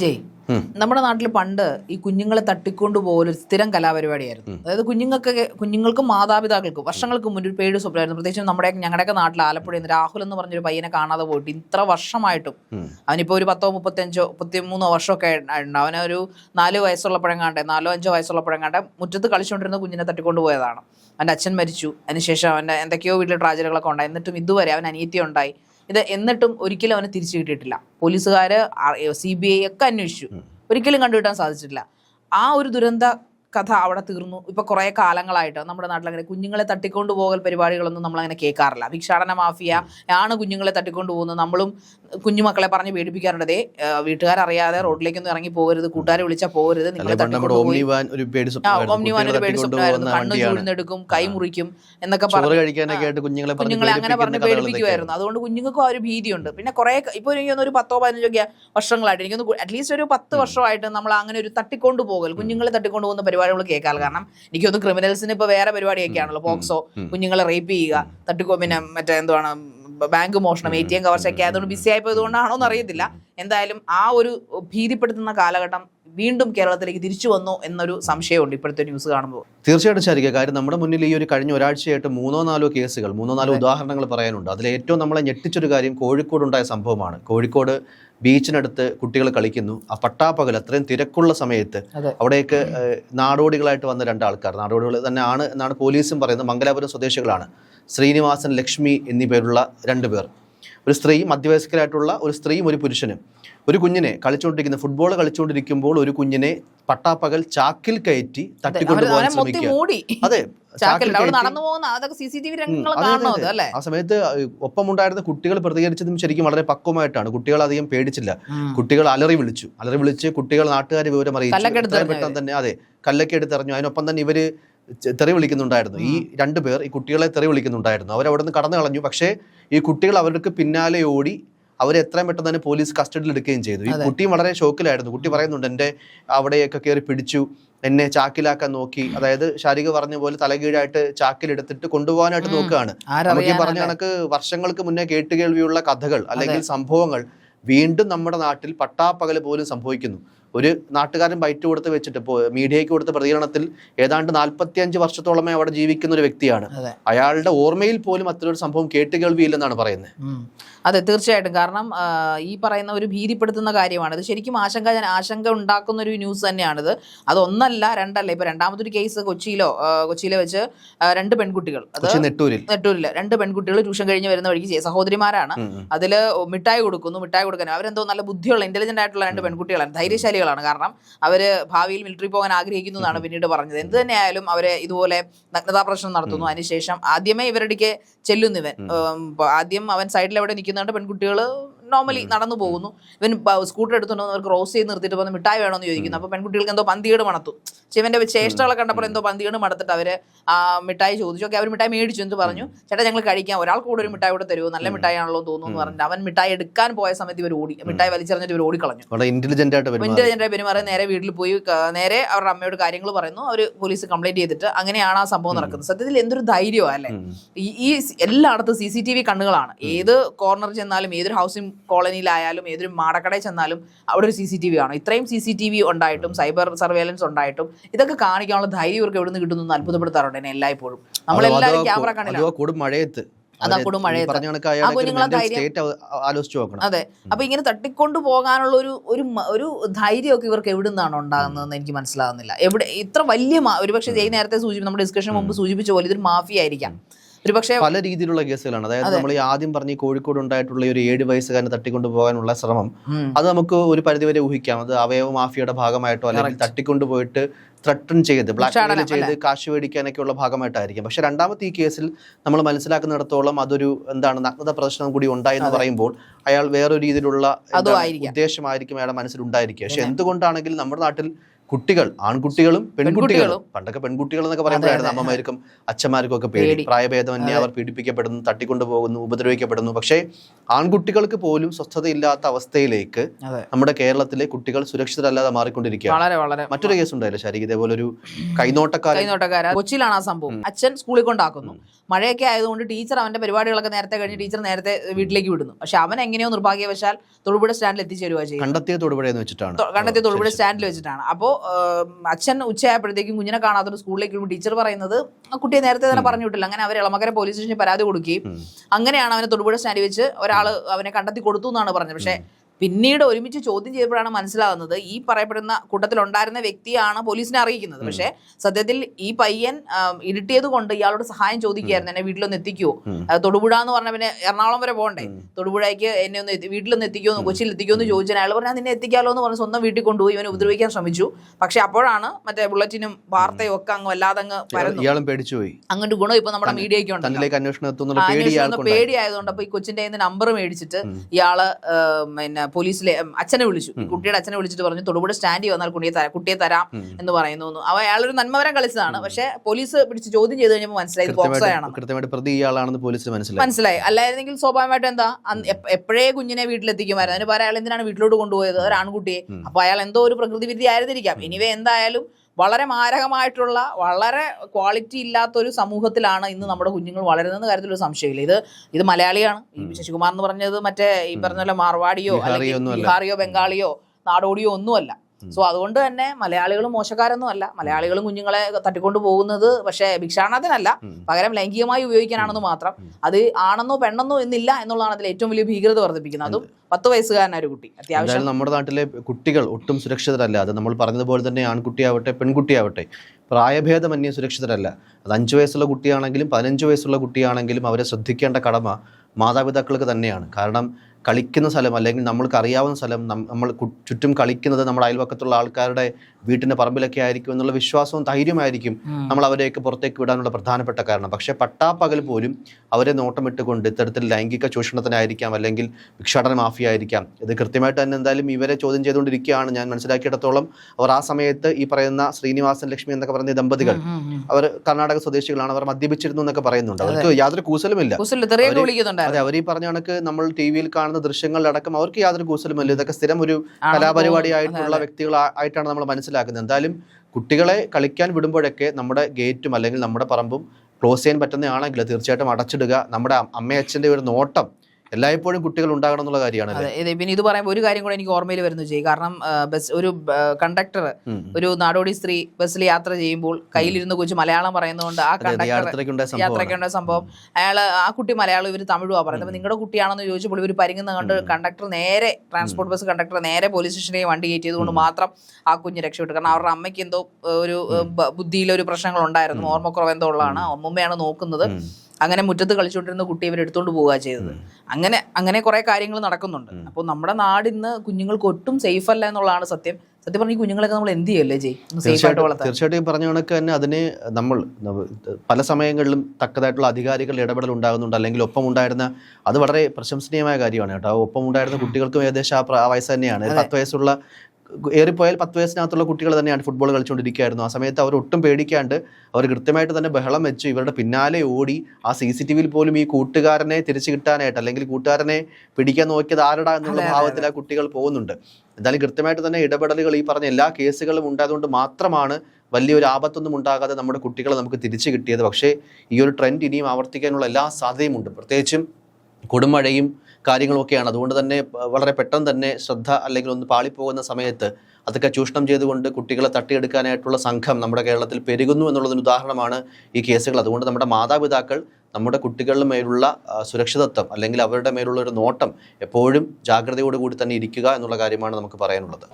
ജയ്. നമ്മുടെ നാട്ടിൽ പണ്ട് ഈ കുഞ്ഞുങ്ങളെ തട്ടിക്കൊണ്ട് പോകൽ ഒരു സ്ഥിരം കലാപരിപാടിയായിരുന്നു. അതായത് കുഞ്ഞുങ്ങൾക്ക് കുഞ്ഞുങ്ങൾക്കും മാതാപിതാക്കൾക്കും വർഷങ്ങൾക്ക് മുന്നിൽ പേടി സ്വപ്നമായിരുന്നു. പ്രത്യേകിച്ച് നമ്മുടെ ഞങ്ങളുടെയൊക്കെ നാട്ടിൽ ആലപ്പുഴയിൽ നിന്ന് രാഹുൽ എന്ന് പറഞ്ഞൊരു പയ്യനെ കാണാതെ പോയിട്ട് ഇത്ര വർഷമായിട്ടും അവനിപ്പോൾ ഒരു പത്തോ മുപ്പത്തഞ്ചോ മുപ്പത്തിമൂന്നോ വർഷമൊക്കെ ഉണ്ട് അവനൊരു നാല് വയസ്സുള്ളപ്പോഴെങ്ങാണ്ട് നാലോ അഞ്ചോ വയസ്സുള്ള വയസ്സുള്ളപ്പോഴെങ്ങാണ്ട് മുറ്റത്ത് കളിച്ചുകൊണ്ടിരുന്ന കുഞ്ഞിനെ തട്ടിക്കൊണ്ട് പോയതാണ്. അവന്റെ അച്ഛൻ മരിച്ചു. അതിനുശേഷം അവന്റെ എന്തൊക്കെയോ വീട്ടിൽ ട്രാജഡികളൊക്കെ ഉണ്ടായി. എന്നിട്ടും ഇതുവരെ അവൻ അനിയത്തി ഉണ്ടായി ഇത് എന്നിട്ടും ഒരിക്കലും അവനെ തിരിച്ചു കിട്ടിയിട്ടില്ല. പോലീസുകാർ സി ബി ഐ ഒക്കെ അന്വേഷിച്ചു. ഒരിക്കലും കണ്ടുകിട്ടാൻ സാധിച്ചിട്ടില്ല. ആ ഒരു ദുരന്ത കഥ അവിടെ തീർന്നു. ഇപ്പൊ കുറെ കാലങ്ങളായിട്ട് നമ്മുടെ നാട്ടിൽ അങ്ങനെ കുഞ്ഞുങ്ങളെ തട്ടിക്കൊണ്ടു പോകൽ പരിപാടികളൊന്നും നമ്മൾ അങ്ങനെ കേൾക്കാറില്ല. ഭിക്ഷാടന മാഫിയ ആണ് കുഞ്ഞുങ്ങളെ തട്ടിക്കൊണ്ടു പോകുന്നത്. നമ്മളും കുഞ്ഞുമക്കളെ പറഞ്ഞ് പേടിപ്പിക്കാറുണ്ട്. ദേ വീട്ടുകാരറിയാതെ റോഡിലേക്കൊന്നും ഇറങ്ങി പോകരുത് കൂട്ടുകാരെ വിളിച്ചാൽ പോകരുത് നിങ്ങളെ ഓംനിവാൻ ഒരു പേടി സ്വപ്നമായിരുന്നു. കണ്ണ്. ചൂഴ്ന്നെടുക്കും കൈ മുറിക്കും എന്നൊക്കെ പറഞ്ഞു കുഞ്ഞുങ്ങളെ അങ്ങനെ പറഞ്ഞ് പേടിപ്പിക്കുമായിരുന്നു അതുകൊണ്ട് കുഞ്ഞുങ്ങൾക്കും ആ ഒരു ഭീതിയുണ്ട്. പിന്നെ കുറെ ഇപ്പൊ എനിക്ക് ഒരു പത്തോ പതിനഞ്ചോ വർഷങ്ങളായിട്ട് എനിക്കൊന്ന് അറ്റ്ലീസ്റ്റ് ഒരു പത്ത് വർഷമായിട്ട് നമ്മൾ അങ്ങനെ ഒരു തട്ടിക്കൊണ്ടു പോകൽ കുഞ്ഞുങ്ങളെ തട്ടിക്കൊണ്ടു പോകുന്ന പരിപാടികൾ കേൾക്കാറ് കാരണം എനിക്ക് തോന്നുന്നു ക്രിമിനൽസിന് ഇപ്പൊ വേറെ പരിപാടിയൊക്കെയാണല്ലോ. പോക്സോ കുഞ്ഞുങ്ങളെ റേപ്പ് ചെയ്യുക തട്ടിക്കോ പിന്നെ മറ്റേ എന്തുവാണ് ബാങ്ക് മോഷണം എ ടി എം കവർച്ചയൊക്കെ ആയതുകൊണ്ട് ബിസി ആയി കൊണ്ടാണോ എന്ന് അറിയത്തില്ല എന്തായാലും ആ ഒരു ഭീതിപ്പെടുത്തുന്ന കാലഘട്ടം വീണ്ടും കേരളത്തിലേക്ക് തിരിച്ചു വന്നു എന്നൊരു സംശയമുണ്ട് ഇപ്പോഴത്തെ ന്യൂസ് കാണുമ്പോൾ. തീർച്ചയായിട്ടും ശരിക്കും. കാര്യം നമ്മുടെ മുന്നിൽ ഈ ഒരു കഴിഞ്ഞ ഒരാഴ്ചയായിട്ട് മൂന്നോ നാലോ കേസുകൾ മൂന്നോ നാലോ ഉദാഹരണങ്ങൾ പറയാനുണ്ട്. അതിൽ ഏറ്റവും നമ്മളെ ഞെട്ടിച്ചൊരു കാര്യം കോഴിക്കോടുണ്ടായ സംഭവമാണ്. കോഴിക്കോട് ബീച്ചിനടുത്ത് കുട്ടികൾ കളിക്കുന്നു. ആ പട്ടാപ്പകൽ അത്രയും തിരക്കുള്ള സമയത്ത് അവിടെയൊക്കെ അവിടേക്ക് നാടോടികളായിട്ട് വന്ന രണ്ടാൾക്കാർ നാടോടികൾ തന്നെ ആണ് എന്നാണ് പോലീസും പറയുന്നത്. മംഗലാപുരം സ്വദേശികളാണ് ശ്രീനിവാസൻ ലക്ഷ്മി എന്നീ പേരുള്ള രണ്ട് പേർ. ഒരു സ്ത്രീ മധ്യവയസ്കരായിട്ടുള്ള ഒരു സ്ത്രീയും ഒരു പുരുഷനും. ഒരു കുഞ്ഞിനെ കളിച്ചുകൊണ്ടിരിക്കുന്ന ഫുട്ബോൾ കളിച്ചുകൊണ്ടിരിക്കുമ്പോൾ ഒരു കുഞ്ഞിനെ പട്ടാപ്പകൽ ചാക്കിൽ കയറ്റി തട്ടിക്കൊണ്ടു പോകാൻ ശ്രമിക്കുക. അതെ ആ സമയത്ത് ഒപ്പമുണ്ടായിരുന്ന കുട്ടികൾ പ്രതികരിച്ചതും ശരിക്കും വളരെ പക്വമായിട്ടാണ്. കുട്ടികൾ അധികം പേടിച്ചില്ല. കുട്ടികൾ അലറി വിളിച്ചു. അലറി വിളിച്ച് കുട്ടികൾ നാട്ടുകാരെ വിവരം അറിയിച്ചു പെട്ടെന്ന് തന്നെ അതെ കല്ലൊക്കെ എടുത്തെറിഞ്ഞു അതിനൊപ്പം തന്നെ ഇവർ തെറി വിളിക്കുന്നുണ്ടായിരുന്നു. ഈ രണ്ടു പേർ ഈ കുട്ടികളെ തെറി വിളിക്കുന്നുണ്ടായിരുന്നു. അവരവിടെ നിന്ന് കടന്നു കളഞ്ഞു. പക്ഷേ ഈ കുട്ടികൾ അവർക്ക് പിന്നാലെ ഓടി അവരെ എത്രയും പെട്ടെന്ന് തന്നെ പോലീസ് കസ്റ്റഡിയിൽ എടുക്കുകയും ചെയ്തു. ഈ കുട്ടിയും വളരെ ഷോക്കിലായിരുന്നു. കുട്ടി പറയുന്നുണ്ട് എന്റെ അവിടെയൊക്കെ കയറി പിടിച്ചു. എന്നെ ചാക്കിലാക്കാൻ നോക്കി. അതായത് ശാരിക പറഞ്ഞ പോലെ തലകീഴായിട്ട് ചാക്കിലെടുത്തിട്ട് കൊണ്ടുപോകാനായിട്ട് നോക്കുകയാണ്. നമുക്ക് ഈ പറഞ്ഞ കണക്ക് വർഷങ്ങൾക്ക് മുന്നേ കേട്ടുകേൾവിയുള്ള കഥകൾ അല്ലെങ്കിൽ സംഭവങ്ങൾ വീണ്ടും നമ്മുടെ നാട്ടിൽ പട്ടാപ്പകൽ പോലും സംഭവിക്കുന്നു. ഒരു നാട്ടുകാരൻ ബൈറ്റ് കൊടുത്ത് വെച്ചിട്ട് ഇപ്പോൾ മീഡിയയ്ക്ക് കൊടുത്ത പ്രതികരണത്തിൽ ഏതാണ്ട് നാൽപ്പത്തിയഞ്ച് വർഷത്തോളമേ അവിടെ ജീവിക്കുന്ന ഒരു വ്യക്തിയാണ്. അതെ. അയാളുടെ ഓർമ്മയിൽ പോലും അത്തരൊരു സംഭവം കേട്ടുകേൾവിയില്ലെന്നാണ് പറയുന്നത്. അതെ തീർച്ചയായിട്ടും. കാരണം ഈ പറയുന്ന ഒരു ഭീതിപ്പെടുത്തുന്ന കാര്യമാണ്. ഇത് ശരിക്കും ആശങ്ക ആശങ്ക ഉണ്ടാക്കുന്ന ഒരു ന്യൂസ് തന്നെയാണിത് അതൊന്നല്ല രണ്ടല്ല. ഇപ്പൊ രണ്ടാമതൊരു കേസ് കൊച്ചിയിലോ കൊച്ചിയിലെ വെച്ച് രണ്ട് പെൺകുട്ടികൾ. അത് നെട്ടൂരിൽ. നെട്ടൂരില്ല രണ്ട് പെൺകുട്ടികൾ ട്യൂഷൻ കഴിഞ്ഞ് വരുന്ന വഴിക്ക് സഹോദരിമാരാണ്. അതിൽ മിഠായി കൊടുക്കുന്നു മിഠായി കൊടുക്കാൻ. അവരെന്തോ നല്ല ബുദ്ധിയുള്ള ഇന്റലിജന്റ് ആയിട്ടുള്ള രണ്ട് പെൺകുട്ടികളാണ്. ധൈര്യശാലികളാണ് കാരണം അവർ ഭാവിയിൽ മിലിറ്ററി പോകാൻ ആഗ്രഹിക്കുന്നു എന്നാണ് പിന്നീട് പറഞ്ഞത്. എന്ത് തന്നെയായാലും അവരെ ഇതുപോലെ നഗ്നതാ പ്രശ്നം നടത്തുന്നു. അതിനുശേഷം ആദ്യമേ ഇവരുടെ ചെല്ലുന്നു ഇവൻ. ആദ്യം അവൻ സൈഡിൽ എവിടെ നിൽക്കുന്നുണ്ട് പെൺകുട്ടികൾ നോർമലി നടന്നു പോകുന്നു. ഇവൻ സ്കൂട്ടർ എടുത്തുകൊണ്ട് അവർക്ക് ക്രോസ് ചെയ്ത് നിർത്തിയിട്ട് വന്ന് മിഠായി വേണമെന്ന് ചോദിക്കുന്നു. അപ്പോൾ പെൺകുട്ടികൾക്ക് എന്തോ പന്തികേട് മണത്തു. ഇവന്റെ ചേഷ്ടകളെ കണ്ടപ്പോൾ എന്തോ പന്തികേട് മണത്തിട്ട് അവർ ആ മിഠായി ചോദിച്ചു. ഓക്കെ അവർ മിഠായി മേടിച്ചു എന്ന് പറഞ്ഞു. ചേട്ടാ ഞങ്ങൾ കഴിക്കാം. ഒരാൾ കൂടെ ഒരു മിഠായി കൂടെ തരുമോ നല്ല മിഠായി ആണല്ലോ എന്ന് തോന്നുന്നു പറഞ്ഞിട്ട് അവൻ മിഠായി എടുക്കാൻ പോയ സമയത്ത് ഇവർ ഓടി. മിഠായി വലിച്ചെറിഞ്ഞിട്ട് ഇവർ ഓടിക്കളഞ്ഞു. ഇന്റലിജന്റ് ആയിട്ട് പെരുമാറി. നേരെ വീട്ടിൽ പോയി നേരെ അവരുടെ അമ്മയോട് കാര്യങ്ങൾ പറയുന്നു. അവർ പോലീസ് കംപ്ലൈന്റ് ചെയ്തിട്ട് അങ്ങനെയാണ് ആ സംഭവം നടക്കുന്നത്. സത്യത്തിൽ എന്തൊരു ധൈര്യമാണ് അല്ലേ? ഈ എല്ലായിടത്തും സി സി ടി വി കണ്ണുകളാണ് ഏത് കോർണർ ചെന്നാലും ഏതൊരു ഹൗസിംഗ് കോളനിയിലായാലും ഏതൊരു മാടക്കടയിൽ ചെന്നാലും അവിടെ ഒരു സി സി ടി വി കാണും. ഇത്രയും സി സി ടി വി ഉണ്ടായിട്ടും സൈബർ സർവേലൻസ് ഉണ്ടായിട്ടും ഇതൊക്കെ കാണിക്കാനുള്ള ധൈര്യം ഇവർക്ക് എവിടെ നിന്ന് കിട്ടുന്നു അത്ഭുതപ്പെടുത്താറുണ്ട് എന്നെ എല്ലായ്പ്പോഴും. നമ്മളെല്ലാവരും ക്യാമറ കാണില്ല അതോ അതാ അപ്പൊ ഇങ്ങനെ തട്ടിക്കൊണ്ടു പോകാനുള്ള ഒരു ഒരു ഒരു ധൈര്യമൊക്കെ ഇവർക്ക് എവിടെ നിന്നാണ് ഉണ്ടാകുന്നതെന്ന് എനിക്ക് മനസ്സിലാകുന്നില്ല എവിടെ ഇത്ര വലിയ ഒരുപക്ഷെ ജയ് നേരത്തെ സൂചിപ്പിച്ചു നമ്മുടെ ഡിസ്കഷൻ മുമ്പ് സൂചിപ്പിച്ച പോലെ ഇതൊരു മാഫിയ ആയിരിക്കാം. ഒരുപക്ഷെ പല രീതിയിലുള്ള കേസുകളാണ്. അതായത് നമ്മൾ ഈ ആദ്യം പറഞ്ഞ കോഴിക്കോട് ഉണ്ടായിട്ടുള്ള ഈ ഒരു ഏഴ് വയസ്സുകാരനെ തട്ടിക്കൊണ്ടു പോകാനുള്ള ശ്രമം അത് നമുക്ക് ഒരു പരിധിവരെ ഊഹിക്കാം. അത് അവയവ മാഫിയയുടെ ഭാഗമായിട്ടോ അല്ലെങ്കിൽ തട്ടിക്കൊണ്ടു പോയിട്ട് ത്രട്ടൺ ചെയ്ത് ബ്ലാക്ക് മെയിൽ ചെയ്ത് കാശ് മേടിക്കാനൊക്കെ ഉള്ള ഭാഗമായിട്ടായിരിക്കും. പക്ഷെ രണ്ടാമത്തെ ഈ കേസിൽ നമ്മൾ മനസ്സിലാക്കുന്നിടത്തോളം അതൊരു എന്താണ് നഗ്നത പ്രദർശനം കൂടി ഉണ്ടായി എന്ന് പറയുമ്പോൾ അയാൾ വേറൊരു രീതിയിലുള്ള ഉദ്ദേശമായിരിക്കും അയാളുടെ മനസ്സിൽ ഉണ്ടായിരിക്കുക പക്ഷെ എന്തുകൊണ്ടാണെങ്കിലും നമ്മുടെ നാട്ടിൽ കുട്ടികൾ ആൺകുട്ടികളും പെൺകുട്ടികളും. പണ്ടൊക്കെ പെൺകുട്ടികൾ എന്നൊക്കെ പറയുമ്പോഴായിരുന്നു അമ്മമാർക്കും അച്ഛന്മാർക്കും ഒക്കെ പേടി. പ്രായഭേദമന്യേ അവർ പീഡിപ്പിക്കപ്പെടുന്നു തട്ടിക്കൊണ്ടു പോകുന്നു ഉപദ്രവിക്കപ്പെടുന്നു. പക്ഷേ ആൺകുട്ടികൾക്ക് പോലും സ്വസ്ഥതയില്ലാത്ത അവസ്ഥയിലേക്ക് നമ്മുടെ കേരളത്തിലെ കുട്ടികൾ സുരക്ഷിതരല്ലാതെ മാറിക്കൊണ്ടിരിക്കുകയാണ്. മറ്റൊരു കേസ് ഉണ്ടായില്ല ശരി ഇതേപോലെ ഒരു കൈനോട്ടക്കാരൻ. കൈനോട്ടക്കാരൻ കൊച്ചിയിലാണ് ആ സംഭവം. അച്ഛൻ സ്കൂളിൽ കൊണ്ടാക്കുന്നു. മഴയൊക്കെ ആയതുകൊണ്ട് ടീച്ചർ അവന്റെ പരിപാടികളൊക്കെ നേരത്തെ കഴിഞ്ഞ് ടീച്ചർ നേരത്തെ വീട്ടിലേക്ക് വിടുന്നു. പക്ഷെ അവൻ എങ്ങനെയോ നിർഭാഗ്യവശാൽ തൊടുപുഴ സ്റ്റാൻഡിൽ എത്തിച്ചേരുക ചെയ്യും കണ്ടെത്തിയ തൊടുപുഴ എന്ന് വെച്ചിട്ടാണ് കണ്ടെത്തിയ തൊടുപുഴ സ്റ്റാൻഡിൽ വെച്ചിട്ടാണ്. അപ്പോൾ അച്ഛൻ ഉച്ചയായപ്പോഴത്തേക്കും കുഞ്ഞിനെ കാണാത്തൊരു സ്കൂളിലേക്ക് വിടുമ്പോൾ ടീച്ചർ പറയുന്നത് കുട്ടിയെ നേരത്തെ തന്നെ പറഞ്ഞു വിട്ടില്ല അങ്ങനെ അവർ ഇളമകര പോലീസ് സ്റ്റേഷനിൽ പരാതി കൊടുക്കുകയും അങ്ങനെയാണ് അവനെ തൊടുപുഴ സ്റ്റാൻഡിൽ വെച്ച് ഒരാൾ അവനെ കണ്ടെത്തി കൊടുത്തു എന്നാണ് പറഞ്ഞത്. പക്ഷേ പിന്നീട് ഒരുമിച്ച് ചോദ്യം ചെയ്തപ്പോഴാണ് മനസ്സിലാകുന്നത് ഈ പറയപ്പെടുന്ന കൂട്ടത്തിലുണ്ടായിരുന്ന വ്യക്തിയാണ് പോലീസിനെ അറിയിക്കുന്നത്. പക്ഷേ സത്യത്തിൽ ഈ പയ്യൻ ഇരുട്ടിയത് കൊണ്ട് ഇയാളോട് സഹായം ചോദിക്കുകയായിരുന്നു. എന്നെ വീട്ടിലൊന്ന് എത്തിക്കുവോ. തൊടുപുഴ എന്ന് പറഞ്ഞ പിന്നെ എറണാകുളം വരെ പോകണ്ടേ? തൊടുപുഴയ്ക്ക് എന്നെ ഒന്ന് വീട്ടിലൊന്ന് എത്തിക്കുമോ കൊച്ചിയിൽ എത്തിക്കുമോ എന്ന് ചോദിച്ചാൽ അയാൾ പറഞ്ഞാൽ നിന്നെ എത്തിക്കാമല്ലോ എന്ന് പറഞ്ഞ് സ്വന്തം വീട്ടിൽ കൊണ്ടുപോയി ഇവനെ ഉപദ്രവിക്കാൻ ശ്രമിച്ചു. പക്ഷെ അപ്പോഴാണ് മറ്റേ ബുള്ളറ്റിനും വാർത്തയും ഒക്കെ അങ്ങ് വല്ലാതെ അങ്ങ് ഇയാളും പേടിച്ചുപോയി അങ്ങോട്ട് ഗുണം ഇപ്പൊ നമ്മുടെ മീഡിയയ്ക്ക് ഉണ്ട് അന്വേഷണം പേടിയായതുകൊണ്ട് അപ്പൊ ഈ കൊച്ചിന്റെ നമ്പർ മേടിച്ചിട്ട് ഇയാൾ പിന്നെ പോലീസിലെ അച്ഛനെ വിളിച്ചു. കുട്ടിയുടെ അച്ഛനെ വിളിച്ചിട്ട് പറഞ്ഞു തൊടുപുഴ സ്റ്റാൻഡിൽ വന്നാൽ കുട്ടിയെ തരാം കുട്ടിയെ തരാം എന്ന് പറയുന്നു. അവ അയാളൊരു നന്മവരം കളിച്ചതാണ്. പക്ഷെ പോലീസ് പിടിച്ച് ചോദ്യം ചെയ്ത് കഴിഞ്ഞപ്പോൾ മനസ്സിലായി ബോക്സോയാണ് പ്രതി ഇയാളാണെന്ന് പോലീസിന് മനസ്സിലായി. മനസ്സിലായി. അല്ലായിരുന്നെങ്കിൽ സ്വാഭാവികമായിട്ട് എന്താ എപ്പോഴേ കുഞ്ഞിനെ വീട്ടിലെത്തിക്കുമായിരുന്നു. അതിന് പറയാൻ അയാൾ എന്തിനാണ് വീട്ടിലോട്ട് കൊണ്ടുപോയത്? ഒരു ആൺകുട്ടിയെ അപ്പൊ അയാൾ എന്തോ ഒരു പ്രകൃതി വിധി ആയിരുന്നിരിക്കാം ഇനിവേ എന്തായാലും വളരെ മാരകമായിട്ടുള്ള വളരെ ക്വാളിറ്റി ഇല്ലാത്തൊരു സമൂഹത്തിലാണ് ഇന്ന് നമ്മുടെ കുഞ്ഞുങ്ങൾ വളരുന്നത് കാര്യത്തിൽ ഒരു സംശയമില്ല. ഇത് ഇത് മലയാളിയാണ്. ഈ ശശികുമാർ എന്ന് പറഞ്ഞത് മറ്റേ ഈ പറഞ്ഞ പോലെ മാർവാടിയോ അല്ലെങ്കിൽ. ബീഹാറിയോ ബംഗാളിയോ നാടോടിയോ ഒന്നുമല്ല. സോ അതുകൊണ്ട് തന്നെ മലയാളികളും മോശക്കാരൊന്നും അല്ല. മലയാളികളും കുഞ്ഞുങ്ങളെ തട്ടിക്കൊണ്ട് പോകുന്നത് പക്ഷേ ഭിക്ഷാടനത്തിനല്ല. പകരം ലൈംഗികമായി ഉപയോഗിക്കാനാണെന്ന് മാത്രം. അത് ആണെന്നോ പെണ്ണെന്നോ എന്നില്ല എന്നുള്ളതാണ് അതിൽ ഏറ്റവും വലിയ ഭീകരത വർദ്ധിപ്പിക്കുന്നത്. അതും പത്ത് വയസ്സുകാരനായ ഒരു കുട്ടി. അത്യാവശ്യം നമ്മുടെ നാട്ടിലെ കുട്ടികൾ ഒട്ടും സുരക്ഷിതരല്ല. അത് നമ്മൾ പറഞ്ഞതുപോലെ തന്നെ ആൺകുട്ടിയാവട്ടെ പെൺകുട്ടിയാവട്ടെ. പ്രായഭേദമന്യേ സുരക്ഷിതരല്ല. അത് അഞ്ച് വയസ്സുള്ള കുട്ടിയാണെങ്കിലും പതിനഞ്ച് വയസ്സുള്ള കുട്ടിയാണെങ്കിലും അവരെ ശ്രദ്ധിക്കേണ്ട കടമ മാതാപിതാക്കൾക്ക് തന്നെയാണ്. കാരണം കളിക്കുന്ന സ്ഥലം അല്ലെങ്കിൽ നമ്മൾക്ക് അറിയാവുന്ന സ്ഥലം നമ്മൾ ചുറ്റും കളിക്കുന്നത് നമ്മുടെ അയൽവക്കത്തുള്ള ആൾക്കാരുടെ വീട്ടിന്റെ പറമ്പിലൊക്കെ ആയിരിക്കും എന്നുള്ള വിശ്വാസവും ധൈര്യമായിരിക്കും നമ്മൾ അവരെയൊക്കെ പുറത്തേക്ക് വിടാനുള്ള പ്രധാനപ്പെട്ട കാരണം. പക്ഷേ പട്ടാപ്പകൽ പോലും അവരെ നോട്ടമിട്ടുകൊണ്ട് ഇത്തരത്തിൽ ലൈംഗിക ചൂഷണത്തിനായിരിക്കാം അല്ലെങ്കിൽ ഭിക്ഷാടന മാഫിയ ആയിരിക്കാം ഇത് കൃത്യമായിട്ട് തന്നെ എന്തായാലും ഇവരെ ചോദ്യം ചെയ്തുകൊണ്ടിരിക്കുകയാണ്. ഞാൻ മനസ്സിലാക്കിയിടത്തോളം അവർ ആ സമയത്ത് ഈ പറയുന്ന ശ്രീനിവാസൻ ലക്ഷ്മി എന്നൊക്കെ പറയുന്ന ദമ്പതികൾ അവർ കർണാടക സ്വദേശികളാണ്. അവർ മദ്യപിച്ചിരുന്നു എന്നൊക്കെ പറയുന്നുണ്ട്. അവർക്ക് യാതൊരു കൂസലുമില്ല. അതെ അവർ ഈ പറഞ്ഞ കണക്ക് നമ്മൾ ടി വിയിൽ കാണുന്ന ദൃശ്യങ്ങളിലടക്കം അവർക്ക് യാതൊരു കൂസലുമല്ല ഇതൊക്കെ സ്ഥിരം ഒരു കലാപരിപാടി ആയിട്ടുള്ള വ്യക്തികൾ ആയിട്ടാണ് നമ്മൾ മനസ്സിലാക്കുന്നത്. എന്തായാലും കുട്ടികളെ കളിക്കാൻ വിടുമ്പോഴൊക്കെ നമ്മുടെ ഗേറ്റും അല്ലെങ്കിൽ നമ്മുടെ പറമ്പും ക്ലോസ് ചെയ്യാൻ പറ്റുന്നതാണെങ്കിൽ തീർച്ചയായിട്ടും അടച്ചിടുക. നമ്മുടെ അമ്മയച്ഛന്റെ ഒരു നോട്ടം എല്ലായ്പ്പോഴും കുട്ടികൾ ഉണ്ടാകണം എന്നുള്ള കാര്യമാണ് പിന്നെ ഇത് പറയുമ്പോൾ ഒരു കാര്യം കൂടെ എനിക്ക് ഓർമ്മയിൽ വരുന്നു ചെയ്യും കാരണം ബസ് ഒരു കണ്ടക്ടർ ഒരു നാടോടി സ്ത്രീ ബസ്സിൽ യാത്ര ചെയ്യുമ്പോൾ കയ്യിലിരുന്ന് കൊച്ചു മലയാളം പറയുന്നതുകൊണ്ട് ആ കണ്ടക്ടർ അടുത്തിടയ്ക്കുണ്ടായ യാത്രയ്ക്കുണ്ട സംഭവം. അയാൾ ആ കുട്ടി മലയാളം ഇവർ തമിഴുവാ പറയുന്നത്. അപ്പൊ നിങ്ങളുടെ കുട്ടിയാണെന്ന് ചോദിച്ചപ്പോൾ ഇവർ പരിങ്ങുന്ന കണ്ട് കണ്ടക്ടർ നേരെ ട്രാൻസ്പോർട്ട് ബസ് കണ്ടക്ടർ നേരെ പോലീസ് സ്റ്റേഷനിലേക്ക് വണ്ടി കയറ്റിയത് കൊണ്ട് മാത്രം ആ കുഞ്ഞ് രക്ഷപ്പെട്ടു. കാരണം അവരുടെ അമ്മയ്ക്ക് എന്തോ ഒരു ബുദ്ധിയിലൊരു പ്രശ്നങ്ങൾ ഉണ്ടായിരുന്നു ഓർമ്മക്കുറവ് എന്തോ ഉള്ളതാണ്. അമ്മൂമ്മയാണ് നോക്കുന്നത്. അങ്ങനെ മുറ്റത്ത് കളിച്ചുകൊണ്ടിരുന്ന കുട്ടി ഇവർ എടുത്തുകൊണ്ട് പോവുക ചെയ്തത്. അങ്ങനെ അങ്ങനെ കുറെ കാര്യങ്ങൾ നടക്കുന്നുണ്ട്. അപ്പോൾ നമ്മുടെ നാട് ഇന്ന് കുഞ്ഞുങ്ങൾക്ക് ഒട്ടും സേഫ് അല്ല എന്നുള്ളതാണ് സത്യം. സത്യം പറഞ്ഞ കുഞ്ഞുങ്ങളൊക്കെ നമ്മൾ എന്ത് ചെയ്യല്ലേ ജയ് തീർച്ചയായിട്ടും പറഞ്ഞ കണക്ക് തന്നെ അതിന് നമ്മൾ പല സമയങ്ങളിലും തക്കതായിട്ടുള്ള അധികാരികൾ ഇടപെടൽ ഉണ്ടാകുന്നുണ്ട്. അല്ലെങ്കിൽ ഒപ്പം ഉണ്ടായിരുന്ന അത് വളരെ പ്രശംസനീയമായ കാര്യമാണ് കേട്ടോ. ഒപ്പം ഉണ്ടായിരുന്ന കുട്ടികൾക്കും ഏകദേശം ആ വയസ്സ് തന്നെയാണ്. പത്ത് വയസ്സുള്ള ഏറിപ്പോയാൽ പത്ത് വയസ്സിനകത്തുള്ള കുട്ടികൾ തന്നെയാണ് ഫുട്ബോൾ കളിച്ചുകൊണ്ടിരിക്കുകയായിരുന്നു. ആ സമയത്ത് അവർ ഒട്ടും പേടിക്കാണ്ട് അവർ കൃത്യമായിട്ട് തന്നെ ബഹളം വെച്ച്. ഇവരുടെ പിന്നാലെ ഓടി ആ സി സി ടി വിയിൽ പോലും ഈ കൂട്ടുകാരനെ തിരിച്ചു കിട്ടാനായിട്ട് അല്ലെങ്കിൽ കൂട്ടുകാരനെ പിടിക്കാൻ നോക്കിയത് ആരടാ എന്നുള്ള ഭാവത്തിൽ ആ കുട്ടികൾ പോകുന്നുണ്ട്. എന്തായാലും കൃത്യമായിട്ട് തന്നെ ഇടപെടലുകൾ ഈ പറഞ്ഞ എല്ലാ കേസുകളും ഉണ്ടായതുകൊണ്ട് മാത്രമാണ് വലിയൊരു ആപത്തൊന്നും ഉണ്ടാകാതെ നമ്മുടെ കുട്ടികളെ നമുക്ക് തിരിച്ചു കിട്ടിയത്. പക്ഷേ ഈ ഒരു ട്രെൻഡ് ഇനിയും ആവർത്തിക്കാനുള്ള എല്ലാ സാധ്യതയുമുണ്ട് പ്രത്യേകിച്ചും കൊടുമഴയും കാര്യങ്ങളൊക്കെയാണ് അതുകൊണ്ട് തന്നെ വളരെ പെട്ടെന്ന് തന്നെ ശ്രദ്ധ അല്ലെങ്കിൽ ഒന്ന് പാളിപ്പോകുന്ന സമയത്ത് അതൊക്കെ ചൂഷണം ചെയ്തുകൊണ്ട് കുട്ടികളെ തട്ടിയെടുക്കാനായിട്ടുള്ള സംഘം നമ്മുടെ കേരളത്തിൽ പെരുകുന്നു എന്നുള്ളതിന് ഉദാഹരണമാണ് ഈ കേസുകൾ. അതുകൊണ്ട് നമ്മുടെ മാതാപിതാക്കൾ നമ്മുടെ കുട്ടികളുടെ മേലുള്ള സുരക്ഷിതത്വം അല്ലെങ്കിൽ അവരുടെ മേലുള്ള ഒരു നോട്ടം എപ്പോഴും ജാഗ്രതയോടുകൂടി തന്നെ ഇരിക്കുക എന്നുള്ള കാര്യമാണ് നമുക്ക് പറയാനുള്ളത്.